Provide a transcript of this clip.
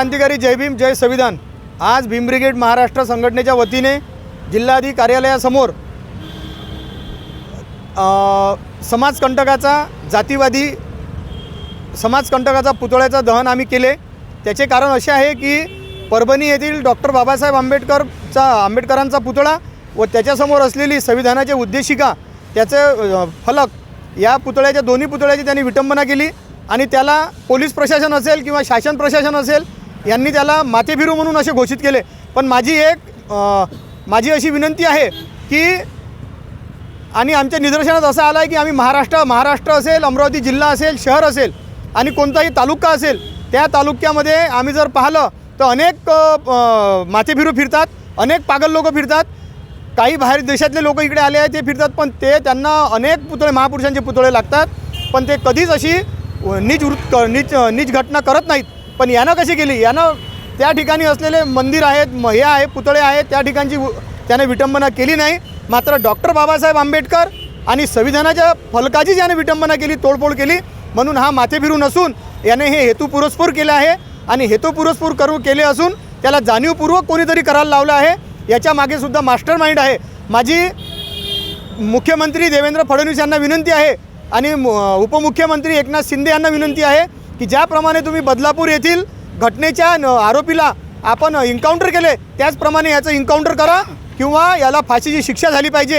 क्रांतिकारी जय भीम जय संविधान. आज भीम ब्रिगेड महाराष्ट्र संघटनेच्या वतीने जिल्हाधिकारी कार्यालयासमोर समाजकंटकाचा जातीवादी समाजकंटकाचा पुतळ्याचं दहन आम्ही केले. त्याचे कारण असे आहे की परभणी येथील डॉक्टर बाबासाहेब आंबेडकरचा आंबेडकरांचा पुतळा व त्याच्यासमोर असलेली संविधानाचे उद्देशिका त्याचे फलक या पुतळ्याच्या दोन्ही पुतळ्याची त्यांनी विटंबना केली आणि त्याला पोलीस प्रशासन असेल किंवा शासन प्रशासन असेल यांनी त्याला माथेफिरू म्हणून असे घोषित केले. पण माझी एक माझी अशी विनंती आहे की आणि आमच्या निदर्शनात असं आलं आहे की आम्ही महाराष्ट्र महाराष्ट्र असेल अमरावती जिल्हा असेल शहर असेल आणि कोणताही तालुका असेल त्या तालुक्यामध्ये आम्ही जर पाहिलं तर अनेक अ, माथेफिरू फिरतात अनेक पागल लोक फिरतात. काही बाहेर देशातले लोक इकडे आले आहेत ते फिरतात पण ते त्यांना अनेक पुतळे महापुरुषांचे पुतळे लागतात. पण ते कधीच अशी नीच वृत्त नीच नीच घटना करत नाहीत. पण यानं कशी केली? यानं त्या ठिकाणी असलेले मंदिर आहेत म हे आहे पुतळे आहेत त्या ठिकाणची त्याने विटंबना केली नाही. मात्र डॉक्टर बाबासाहेब आंबेडकर आणि संविधानाच्या फलकाची ज्याने विटंबना केली तोडफोड केली. म्हणून हा माथे फिरून असून याने हे हेतू पुरस्पूर केले आहे आणि हेतू पुरस्पूर करू केले असून त्याला जाणीवपूर्वक कोणीतरी करायला लावलं आहे. याच्या मागे सुद्धा मास्टर माइंड आहे. माझी मुख्यमंत्री देवेंद्र फडणवीस यांना विनंती आहे आणि उपमुख्यमंत्री एकनाथ शिंदे यांना विनंती आहे की ज्याप्रमाणे तुम्ही बदलापूर येथील घटनेच्या आरोपीला आपण इन्काउंटर केले त्याचप्रमाणे याचं इन्काउंटर करा किंवा याला फाशीची शिक्षा झाली पाहिजे.